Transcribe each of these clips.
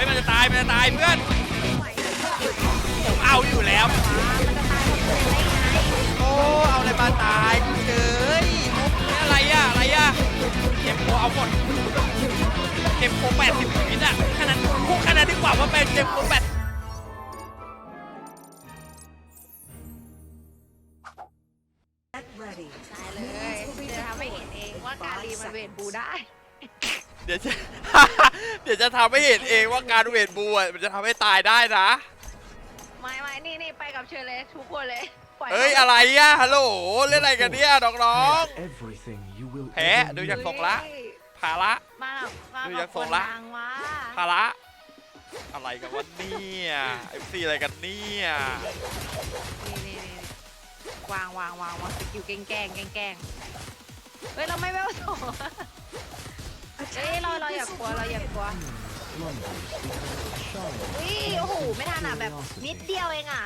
ฮ้ยมันจะตายมันจะตายเพื่อนผมเอาอยู่แล้วมันจะตายหมดเลยได้ไงโอ้ เอาอะไรมาตายกูเฉยอะไรอะอะไรอะเก็บโคเอาหมดเก็บโคแปดสิบวินอะขนาดคู่ขนาดดีกว่าว่าเป็นเก็บโคแปดตายเลยจะทำให้เห็นเองว่าการีมันเวทบูได้เดี๋ยวจะ เดี๋ยวจะทำให้เห็นเองว่าการเวทบูอะมันจะทำให้ตายได้นะ ไม่ไม่นี่นี่ไปกับเชอเลยทุกคนเลยปล่เฮ้ยอะไรอะฮัลโหลเล่นอะไรกันเนี่ยน้อง Everything you will ๆ แพ้ดูจากทรงละ เฮ้ยภาระ มามาดูกัจาบกคทรงนละดังวะภาระ อะไรกันวะเนี่ยเอฟซีอะไรกันเนี่ยนี่นี่นี่วางวางวางวางสกิลแกล้งแกล้งแกล้งแกล้งเฮ้ยเราไม่เวลสอง เฮ้ยเราเราอย่ากลัวเราอย่ากลัวอุ้ยโอ้โหไม่ทันอะแบบนิดเดียวเองอะ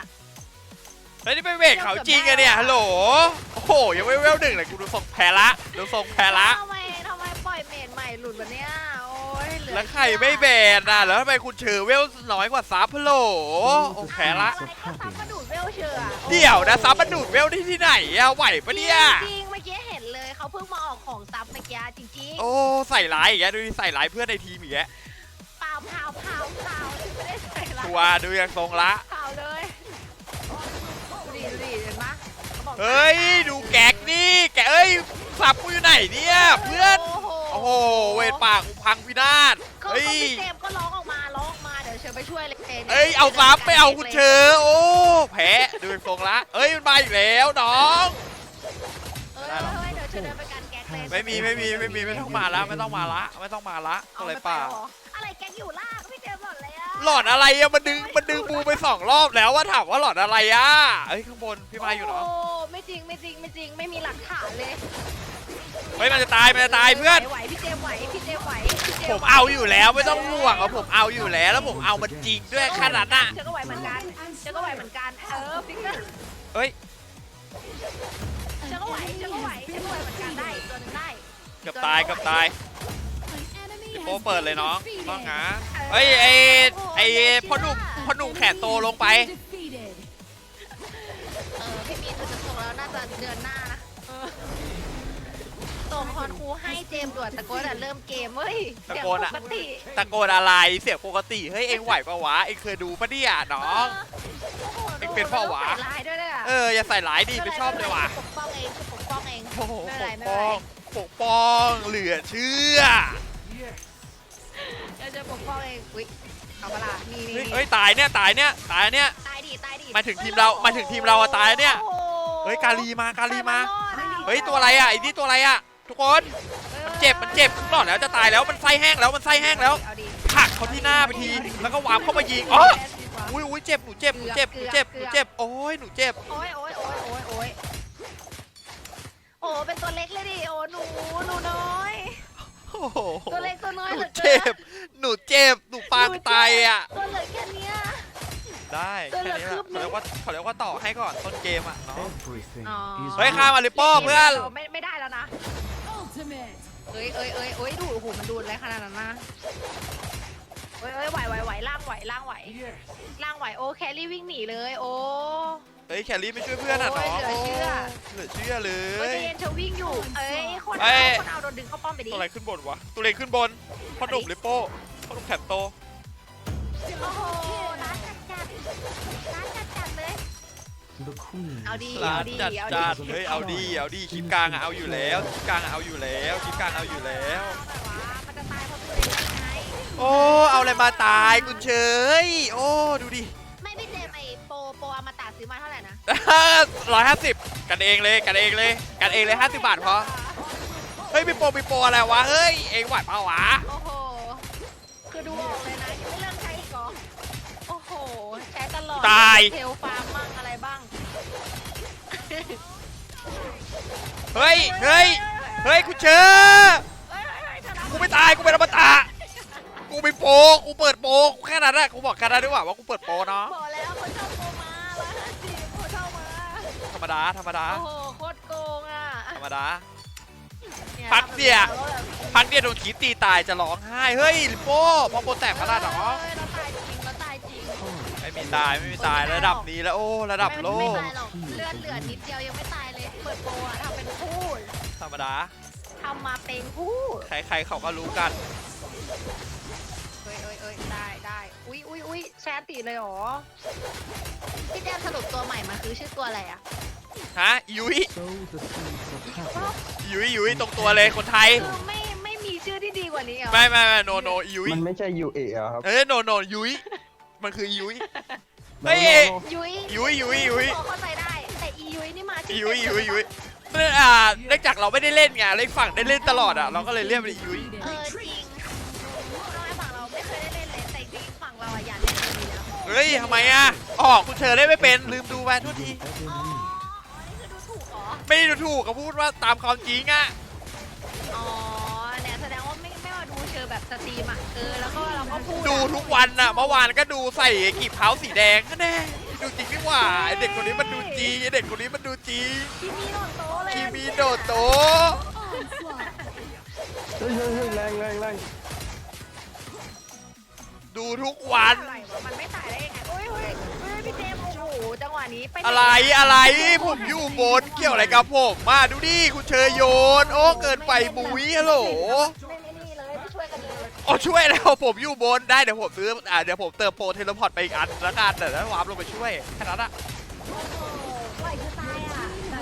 เฮ้ยนี่เป็นเวทเขาจริงอะเนี่ยฮัลโหลโอ้โหยังไม่เวลหนึ่งเลยกูดูทรงแพ้ละดูทรงแพ้ละทำไมทำไมปล่อยเมดใหม่หลุดแบบเนี้ยโอ้ยเหลือแล้วใครไม่แบนอะแล้วทำไมคุณเชอเวลน้อยกว่าซับฮัลโหลโอ้แพ้ละอะไรก็ซับกระดูดเวลเชื่อเดี๋ยวนะซับมันดูดเวลที่ที่ไหนอะไหวปะเนี่ย จริงๆเมื่อกี้ เห็นเลยเขาเพิ่งมาออกของซับเมื่อกี้จริงโอ้ใส่ร้ายอีกแล้วดูดิใส่ร้ายเพื่อนในทีมอีกแล้วๆเปล่าเปล่าเปล่าเปล่าไม่ได้ใส่ร้ายตัวดูยังทรงละ เปล่าเลยดูดิดูดิเห็นปะขาบอกเฮ้ยดูแกกนี่แกเอ้ยซับกูอยู่ไหนเนี่ยเพื่อนโอ้โหโอ้โหเวทปากกูพังพินาศก็เฮ้ยพี่เจมส์ก็ร้องออกมาร้องออกมาเดี๋ยวเชิญไปช่วยเลยเอ้ยเอาซับไม่เอาคุณเชอโอ้แพ้ดูยังทรงละเอ้ยมันมาอีกแล้วน้อง เออ เฮ้ยเดี๋ยวเชิญเดินไปกันแก๊กเลยไม่มีไม่มีไม่มีไม่ต้องมาละไม่ต้องมาละไม่ต้องมาละเอาอะไรม่เปล่าหรออะไรแก๊กอยู่ล่างพี่เจมส์หมดเลยอะหลอดอะไรอะมันดึงมันดึงบูไปสองรอบแล้วว่าถามว่าหลอดอะไรอะเอ้ยข้างบนพี่มาอยู่เนาะโอ้ไม่จริงไม่จริงไม่จริงไม่มีหลักฐานเลยเฮ้ยมันจะตายมันจะตายเพื่อน ไหวพี่เจมส์ไหวพี่เจมส์ไหวพี่เจส์ผมเอาอยู่แล้วไม่ต้องห่วงว่าผมเอาอยู่แล้วแล้วผมเอามันจริงด้วยขนาดน่ะเจอก็ไหวเหมือนกันเจอก็ไหวเหมือนกันเออฟิกเกอร์เฮ้ยเจอ ก็ไหวเจอก็ไหวเจอก็ไหวเหมือนกันได้อีกตัวหนึงได้เกือบตายเกือบตายโปเปิดเลยน้องน้องงาเฮ้ยไอไอพ่อหนุ่มพ่อหนุ่มแขนโตลงไป เออพี่มีนจะส่งแล้วน่าจะเดือนหน้านะเออส่งคอนครูให้เจมส์ด่วนตะโกนแต่เริ่มเกมเว้ยตะโกนอะเสียงปกติตะโกนอะไรเสียงปกติเฮ้ยเอ็งไหวปะวะเอ็งเคยดูปะเนี่ยน้องเอ็ง เป็นเปล่าวะใส่ร้ายด้วยเนี่ยเอออย่าใส่ร้ายดิไม่ชอบเลยว่ะปกป้องเองปกป้องเองโอ้โหไม่ปเป็นไรกไม่ป้เป็นอไรงปกป้องเหลือเชื่อเราจะปกป้องเองอุ้ยเอาเวลานี่นี่เฮ้ยนี่เฮ้ยตายเนี่ยตายเนี่ยตายเนี่ย ตายดิตายดิหมายถึงทีมเราหมายถึงทีมเราอะตายเนี่ย โอ้โหเฮ้ยกาลีมากาลีมาแต่นรอดอะเฮ้ยตัวอะไรอะไอ้นี่ตัวอะไรอะทุกคนมันเจ็บมันเจ็บครึ่งหลอดแล้วจะตายแล้วมันไส้แห้งแล้วมันไส้แห้งแล้วเอาดิผลักเขาที่หน้าไปทีแล้วก็วางเข้ามายิงอ๋อ อุ้ยอุ้ยเจ็บหนูเจ็บหนูเจ็บหนูเจ็บหนูเจ็บโอ้ยหนูเจ็บโอ้ยโอ้ยโอ้ยโอ้ยโอ้ยโอ้เป็นตัวเล็กเลยดิโอ้หนูหนูน้อย โอ้โหตัวเล็กตัวน้อยหเหนูลือเกิเจ็นบหนูเจ็บหนูปางตายอะ ตัวเหลือแค่เนี้ย ได้ตัวแค่เหลือนี้คืแหละบนึเขางเรียกว่าเขาเรียกว่าต่อให้ก่อนต้นเกมอะเนาะ Everything Aw. is เฮ้ยข้ามมาลิโป้เพื่อนราไม่ไม่ได้แล้วนะเอ้ยเอ้ยเอ้ยเอ้ยดูโอ้โหมันดูอะไรขนาดนั้นนะเอ้ยเอ้ยไหวไหวไหวล่างไหวล่างไหวล่างไหวโอ้แครี่วิ่งหนีเลย โอ้เฮ้ยแคลรี่ไม่ช่วยเพื่อนอะโอ้ยเนาะเหลือเชื่อเหลือเชื่อเลเฮ้ยยใจเย็นเธอวิ่งอยู่ เอ้ยคนเอ้เอาย คนเอาโดนดึงเข้าป้อมไปดิตัวอะไรขึ้นบนวะตัวเล็กขึ้นบนพ่อหนุ่มลิโป้พ่อหนุ่มแขนโตโอ้โหร้านจัดจัดร้านจัดจัดเลย the queen. เอาดีร้าเอานดีจัดเอาจัดีดเฮ้ยเอาดีเอาดีคลิปกลางอะเอาอยู่แล้วคลิปกลางอะเอาอยู่แล้วคลิปกลางเอาอยู่แล้วแโอ้เอาอะไรมาตายคุณเฉยโอ้ดูดิไม่พี่เจมส์ไอโปรโปรอมตะซื้อมาเท่าไหร่นะร้อยห้าสิบกันเองเลยกันเองเลยกันเองเลยห้าสิบบาทพอเฮ้ยมีโปรมีโปรอะไรวะเฮ้ยเองไหวเปล่าวะโอ้โหคือดูออกเลยนะยังไม่เลิกใช้อีกเหรอโอ้โหใช้ตลอดตายเทลฟาร์มบ้างอะไรบ้างเฮ้ยเฮ้ยเฮ้ยคุณเชยเฮ้ยเฮ้ยเฮ้ยเธอรับกูไม่ตายกูเป็นอมตะ กูมีโปรกูเปิดโปรกูแค่นั้นแหละกูบอกแค่นั้นดีกว่าว่ากูเปิดโปรเนาะบอกแล้วคนเช่าโปรมาร้อยห้าสิบคนเช่ามา ธรรมดาธรรมดา โอ้โหโคตรโกงอะธรรมดานี่พักเดียวแล้วแบบพักเดียวโดนขีตีตายจะร้องไห้ เฮ้ยลิโป้พอโปรแตกมาแล้วเหรอเออเราตายจริงเราตายจริงไม่มีตายไม่มีตายระดับนี้แล้วโอ้ระดับโลไม่กไม่ตายหรอกเลือดเหลือนิดเดียวยังไม่ตายเลย เปิดโปรอะทำเป็นพูดธรรมดา ทำมาเป็นพูด ใครๆเขาก็รู้กัน อุ้ยอุ้ยอุ้ยแชร์ตีเลยเหรอ พี่แจมสรุปตัวใหม่มันคือชื่อตัวอะไรอะฮะยุ้ย Sow the seeds of happiness. ยุ้ยยุ้ยตรงตัวเลยคนไทย คือไม่ไม่มีชื่อที่ดีกว่านี้เหรอ ไม่ไม่ไม่โนโนยุ้ยมันไม่ใช่ UA อะครับ เอ้ยโนโนยุ้ยมันคือยุ้ยโนเฮ้ยโนโนยุ้ยยุ้ยยุ้ยยุ้ย พอเข้าใจได้ แต่อียุ้ยนี่มาชื่อยุ้ยเต็มยุ้ยเลยุ้ยปะเนื่องอ่าเนื่องจากเราไม่ได้เล่นไงเล่นฝั่งได้เล่นตลอดอะเราก็เลยเรียกเป็นยุ้ย เออจริงน้อยฝั่งเราไม่เคยได้เล่น เลยแต่จริงฝั่งเราอะอยากเล่นดีแล้วเฮ้ยทำไมอะอ๋อคุณเชอเล่นไม่เป็นลืมดูไปทุกที Ever อ๋อ need. นี่คือดูถูกเหรอ ไม่ได้ดูถูกก็พูดว่าตามความจริงอะอ๋อเนี่ยแสดงว่าไม่ไม่มาดูเชอแบบสตรีมอะเออแล้วก็เราก็พูดอะดูทุกวันอะเมื่อวานก็ดูใส่กีบเท้าสีแดงก็แน่ดูจริงนี่หว่าไอเด็กคนนี้มันดูจริงไอเด็กคนนี้มันดูจริงคิมีโนโตะเลยคีมีโดโตะ เฮ้ยเฮ้ยเฮ้ยแรงแรงแรง ดูทุกวัน อะไรวะมันไม่ตายได้ยังไงโอ้ยเฮ้ยเฮ้ยพี่เจมส์โอ้โหจังหวะนี้ไปอะไรอะไรผมอยู่บนเกี่ยวอะไรกับผมมาดูดิคุณเชยโยน โอ้เกินไปบุ้ยฮัลโหลไม่ไม่นี่เลยไม่ช่วยกันเลยโอ้ช่วยแล้วผมอยู่บนได้เดี๋ยวผมซื้ออ่าเดี๋ยวผมเติมโปรเทเลพอร์ตไปอีกอันละกันเดี๋ยวแล้ววาร์ปลงไปช่วยแค่นั้นอะโอ้โหปล่อยคือตายอะมั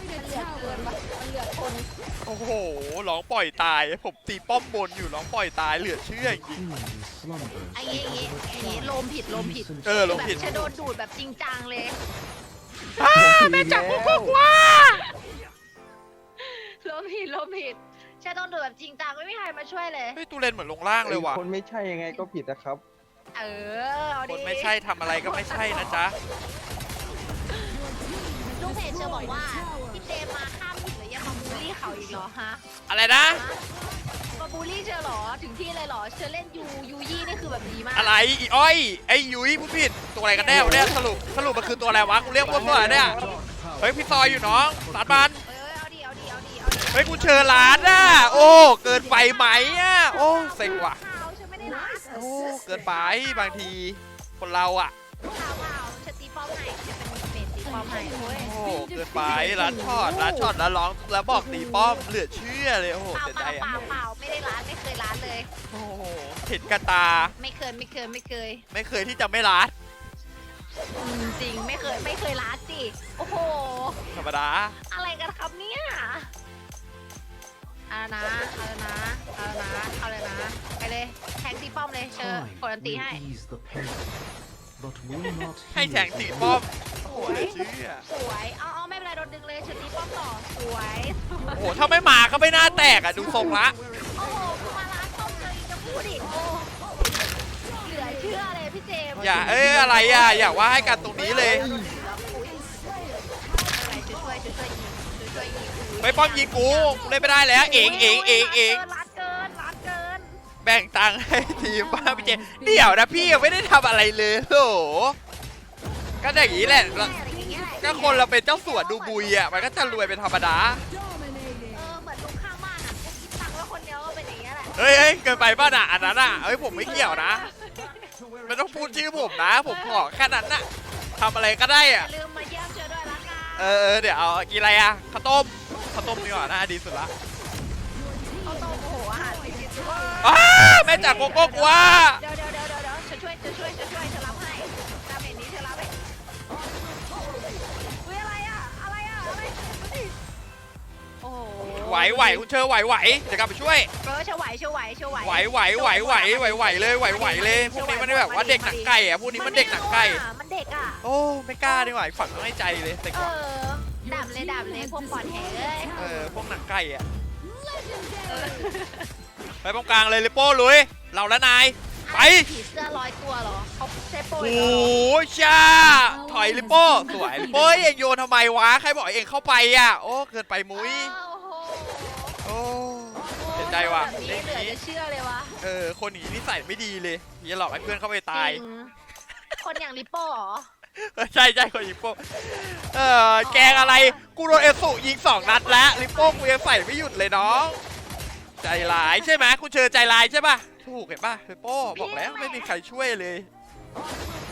นเหลือเกินวะมันเหลือทนโอ้โหร้องปล่อยตาย ผมตีป้อมบนอยู่ร้องปล่อยตายเหลือเชื่อจริง ไอ้เงี้ยอย่างงี้อย่างงี้โลมผิดลมผิดเออลงผิด แบบจะโดนดูดแบบจริงจังเลยอ้าแม่จับพวกพวกว่าลมผิดลมผิดใช่ต้องดูดแบบจริงจังไม่มีใครมาช่วยเลย เฮ้ยตูเลนเหมือนลงล่างเลยว่ะคนไม่ใช่ยังไงก็ผิดนะครับ เออเอาคดินไม่ใช่ทำอะไรก็ไม่ใช่นะจ๊ะ ลูกเพจเชอบอกว่าพี่เจมมาข้ามผิดหรือยังมาบูลลี่เขาอีกเหรอฮะอะไรนะ บูลลี่เชอเหรอ ถึงที่เลยเหรอ เชอเล่นยูยูยี่นี่คือแบบดีมากอะไรอีอ้อยไอ้ยุ้ยผู้ผิดตัวอะไรกันแน่วะเนี่ยสรุปสรุปมันคือตัวอะไรวะกูเรียกว่าตัวอะไรเนี่ยเฮ้ยพี่ซอยอยู่น้องสารบันเอ้ยเอาดิเอาดิเอาดิเอาดิเฮ้ยกูเชิญร้านอะโอ้เกินไปไหมอะโอ้เซ็งว่ะ ข่าวฉันไม่ได้รัก โอ้เกินไปบางทีคนเราอะ เป็นเมนตีป้อมให้โอ้ยโอ้เกินไปร้านช็อตร้านช็อตแล้วร้องแล้วบอกตีป้อมเหลือเชื่อเลยโอ้โหเปล่าเสียเปใจล่าอะเปล่าเปล่าไม่ได้ร้านไม่เคยร้านเลย โอ้โหเห็นกระตาไม่เคยไม่เคยไม่เคยไม่เคยที่จะไม่ร้านอืมจริงไม่เคยไม่เคยร้านสิโอ้โห ธรรมดาอะไรกันครับเนี่ยเอาละนะเอาละนะเอาละนะเอาเลยนะ ไปเลยแทงตีป้อมเลยเชอ Time กดอันตีให้ will ease the pain, but will not ให้ heal แทง the ตี pain. ป้อมสโอ้โหวยเหลือเชื่อสวยเอาเอาไม่เป็นไรโดนดึงเลยเชอตีป้อมต่อสวยโอ้โหถ้าไม่มาก็ไม่น่าแตกอะดูทรงละโอ้โหกูมาร้านป้อมเลยจะพูดอีกโอ้เหลือเชื่อเลยพี่เจมส์อย่าเอ้ยอะไรอะอย่าว่าให้กันตรงนี้เลยอุ๊ยอะไรช่วยช่วยช่วยยิงช่วยช่วยยิงไปป้อมยิงกูกูเล่นไม่ได้แล้วเองเองเองเอง แบ่งตังค์ให้ทีมบ้างพี่เจเดี๋ยวนะพี่ยังไม่ได้ทำอะไรเลยโหก็อย่างนี้แหละแม่อะไรอย่างเงี้ยแหละก็คนเราเป็นเจ้าสัวดูบุยอะมันก็จะรวยเป็นธรรมดาเออเหมือนลุงข้างบ้านอะกูคิดตังค์แล้วคนเดียวก็เป็นอย่างเงี้ยแหละเฮ้ยเฮ้ยเกินไปป่ะน่ะอันนั้นอะเฮ้ยผมไม่เกี่ยวนะไม่ต้องพูดชื่อผมนะ ผมขอแค่นั้นน่ะทำอะไรก็ได้อย่าอะลืมมาเยี่ยมเจอด้วยละกันเออเออเดี๋ยวเอากินอะไรอะข้าวต้มข้าวต้มดีกว่าน่าดีสุดละ อ้าแม่จากโกโก้กว่าเดี๋ยวเดี๋ยวเดี๋ยวเดี๋ยวเดี๋ยวจะช่วยจะช่วยจะช่วยจะรับให้ดาเมจนี้จะรับให้อุ้ยอะไรอะอะไรอะอะไรดูดิโอ้โหไหวไหวคุณเชอไหวไหวเจกลับไปช่วย เออเชไหวเชไหวเชไหวไหวไหวไหวไหวไหวไหวเลยไหวไหวเลยพวกนี้มันแบบว่าเด็กหนังไก่อะพวกนี้มันเด็กหนังไก่มันเด็กอะ โอ้ไม่กล้าดีกว่าฝังต้องใจเลยแต่เอก่อนอดับเลยดับเลยพวกปอดแหเลยเออพวกหนังไก่อะ ไปตรงกลางเลยลิโป้ลุยเราและนายไปผีเสื้อร้อยตัวเหรอเขาใช้โปรโอ้ยเหรอชาถอยลิโป้สวยลิโป้เองโยนทำไมวะใครบอกเองเข้าไปอะโอ้เกินไปมุ้ยโอ้โหโอ้ เสียใจว่ะ แบบนี้เหลือจะเชื่อเลยวะเออคนหนีนิสัยไม่ดีเลยอย่าหลอกให้เพื่อนเข้าไปตาย จริงคนอย่างลิปโป้เหรอเออใช่ใช่คนยิงโป้เออแกงอะไร กูโดนเอลสุยิงสองนัดแล้วลิปโป้กูยังใส่ไม่หยุดเลยน้อง ใจร้ายใช่ไหมคุณเชอใจร้ายใช่ป่ะถูกเห็นป่ะลิปโป้บอกแล้วไม่มีใครช่วยเลย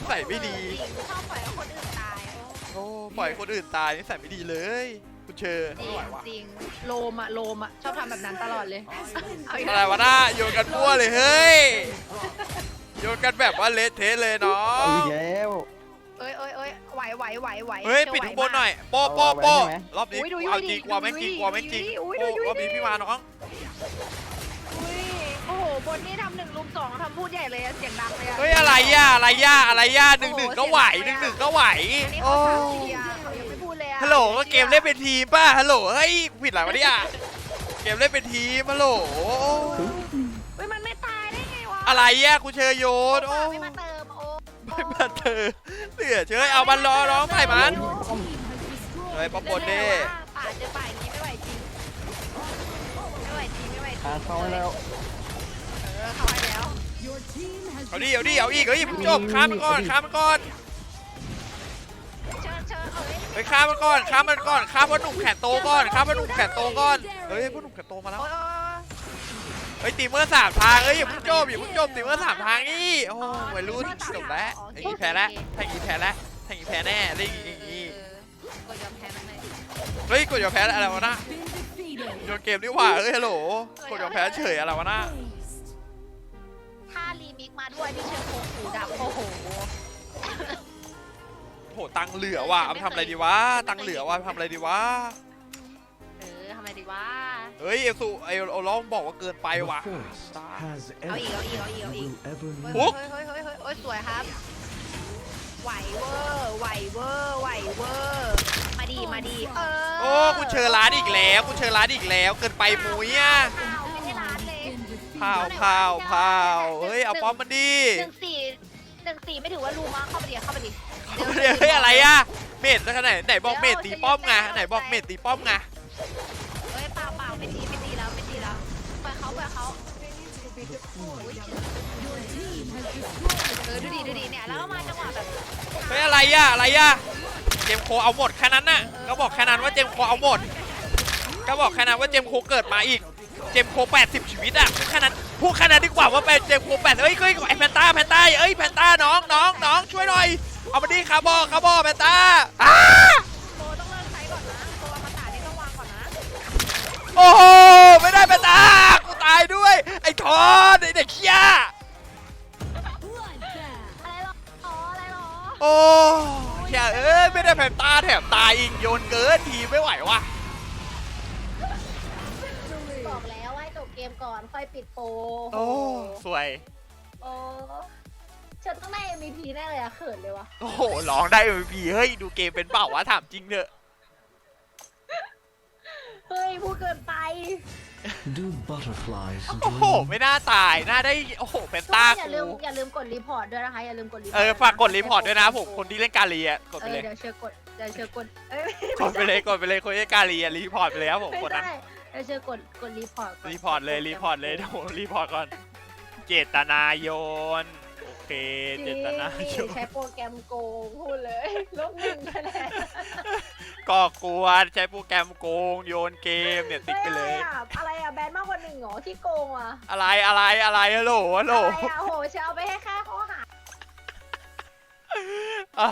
ใส่ไม่ดีจริงชอบปล่อยให้คนอื่นตายโอ้โอ้ปล่อยคนอื่นตายนี่ใส่ไม่ดีเลย คุณเชอจริไม่งไหววะจริงโลมอะโลมอะชอบทำแบบนั้นตลอดเลยเอาอีกอะไรวะน้าโยนกันมั่วเลยเฮ้ยโยนกันแบบว่าเละเทะเลยน้อเอาอีงกแล้ว เอ้ยเอ้ยเอ้ยไหวไหวไหวไหวเฮ้ยจะปิดไหวข้างบนหน่มากอยโป้โป้โป้เอาไว้ใช่ไหมรอบนี้อุ๊ยดูเอาดูจริงดิกลัวแม่งจริงกลัวแม่งจริงอุ๊ยโอ้ดูดิรอบนี้พี่มาน้องอุ้ย โอ้โหบนนี่ทำหนึ่งลุมสองทำพูดใหญ่เลยอะเสียงดังเลยอะเฮ้ยอะไรย่าอะไรย่าอะไรย่าหนึ่งหนึ่งก็ไหวหนึ่งหนึ่งก็ไหวอันนี้โอ้เขาถามเชียร์เขายังไม่พูดเลยอะฮัลโหลก็เกมเล่นเป็นทีมป่ะฮัลโหลเฮ้ยผิดอะไรวะเนี่ยเกมเล่นเป็นทีมฮัลโหลเฮ้ยมันไม่ตายได้ไงวะอะไรย่ากูเชยโยนโอ้ไม่มาเติมโอ้ไม่มาเธอเหลือเชยเอามันรอร้องใส่มันเฮ้ยป๊อปปนเด้ป่าเจอป่าอย่างนี้ไม่ไหวจริงไม่ไหวจริงไม่ไหวจริง หาเข้าให้แล้วเอเข้าให้แล้วเอาดิเอาดิเอาอีกเฮ้ยอาเพิ่งจบข้ามันก่อนข้ามันก่อนเชิญเชิญเอ้ยเฮ้ยข้ามันก่อนข้ามันก่อนข้ามพ่อหนุ่มแขนโตก่อนข้ามพ่อหนุ่มแขนโตก่อนเฮ้ยพ่อหนุ่มแขนโตมาแล้วโอ้ยเฮ้ยตีเมื่อสามทางเฮ้ยอย่าเพิ่งจบอย่าเพิ่งจบตีเมื่อสามทางนี่โอ้ยวัยรุ่นจบแล้วทางนี้แพ้แล้วทางนี้แพ้แล้วทางนี้แพ้แน่ได้อย่างงี้เออกดยอมแพ้มันเลยเฮ้ยกดยอมแพ้อะไรวะน่ะโยนเกมดีกว่าเฮ้ยฮัลโหลกดยอมแพ้เฉยอะไรวะน้า ด้วยพี่เชิญโคงหูดับโอ้โหโหตังค์เหลือว่ะเอาไปทำอะไรดีวะตังค์เหลือว่ะเอาไปทำอะไรดีวะเออทำไมดีวะเฮ้ยเอลซูไอโอร้องบอกว่าเกินไป The ว่ะ forest has เอาอีก everything เอาอีกเอาอีก you เอาอีก will ever เฮ้ย need. เฮ้ยเฮ้ยเฮ้ยเฮ้ยโอ้ยสวยครับ ไหวเวอร์ไหวเวอร์ไหวเวอร์มาดีมาดีเออโอ้กูเชิญร้านอีกแล้วกูเชิญร้านอีกแล้ว เกินไปมุ้ยอะข่า พาวพาวพาวเฮ้ยเอาป้อมมันดีหนึ่งสี่หนึ่งสี่ไม่ถือว่ารูมาเข้าไปดิเข้าไปดิเฮ้ยอะไรอะเมดแล้วไหนไหนบอกเมดตีป้อมไงไหนบอกเมดตีป้อมไงเฮ้ยเปล่าเปล่าไม่ตีไม่ตีแล้วไม่ตีแล้วปล่อยเขาปล่อยเขาอุ๊ยเออดูดิดูดิเนี่ยแล้วก็มาจังหวะแบบเฮ้ยอะไรอะอะไรอะเจมส์โคเอาหมดแค่นั้นน่ะก็บอกแค่นั้นว่าเจมส์โคเอาหมดก็บอกแค่นั้นว่าเจมส์โคเกิดมาอีกเจมส์โค80 ชีวิตอะแค่นั้นพูดแค่นั้นดีกว่าว่าเป็นเจมส์โค8เอ้ยเฮ้ยไอแพนต้าแพนต้าเอ้ยแพนต้าน้องน้องน้องช่วยหน่อย เอามาดิคาร์บอคาร์บอแพนต้าอ้าโบต้องเลิกใช้ก่อนนะตัวอมตะนี่ต้องวางก่อนนะโอ้โหไม่ได้แพนต้ากูตายด้วย ไอ้ทอนไอ้เด็กเขี้ยอะไรหรออ๋ออะไรหรอโอ้เขี้ยเอ้ยไม่ได้แพนต้าแถมตายอีกโยนเกินทีไม่ไหวว่ะ มก่อนค่อยปิดโปรโอ้ สวย โอ้ฉันต้องได้ MVP แน่เลยอะเขินเลยวะโอ้โห ร้องได้ MVP เฮ้ย ดูเกมเป็นเปล่าวะ ถามจริงเถอะเฮ้ยพูดเกินไป Do butterflies โอ้โห dream? ไม่น่าตาย น่าได้ โอ้โห เป็นตาอย่ากูลืมอย่าลืมกดรีพอร์ตด้วยนะคะ อย่าลืมกดรีพอร์ตเออ ฝากกดรีพอร์ตด้วยนะผม คนที่เล่นกาลีอะกดเอไปอเลย เดี๋ยวเชิญกดเดี๋ยวเชิญกดเอ้ยกดไปเลย กดไปเลย คนที่เล่นกาลีอะรีพอร์ตไปเลยครับผม ไม่คนนั้นได้ เดี๋ยวเชิญกดกดรีพอร์ตก่นรีพอร์ตเลยรีพอร์ตเลยเดี๋ยวผมรีพอร์ตก่อน เจตนาโยน โอเค เจตนานี่โยนใช้โปรแกรมโกงพูดเลยลบหนึ่งคะแนนก่อกวนใช้โปรแกรมโกงโยนเกมเนี่ยติ๊กไปเลยฮ้อะไรอะอะไรอะแบนมากกว่าหนึ่งเหรอที่โกงอะอะไรอะไรอะไรฮัลโหลฮัลโหลอะไรอะโหเชญเอาไปให้ค่าข้อหาอะ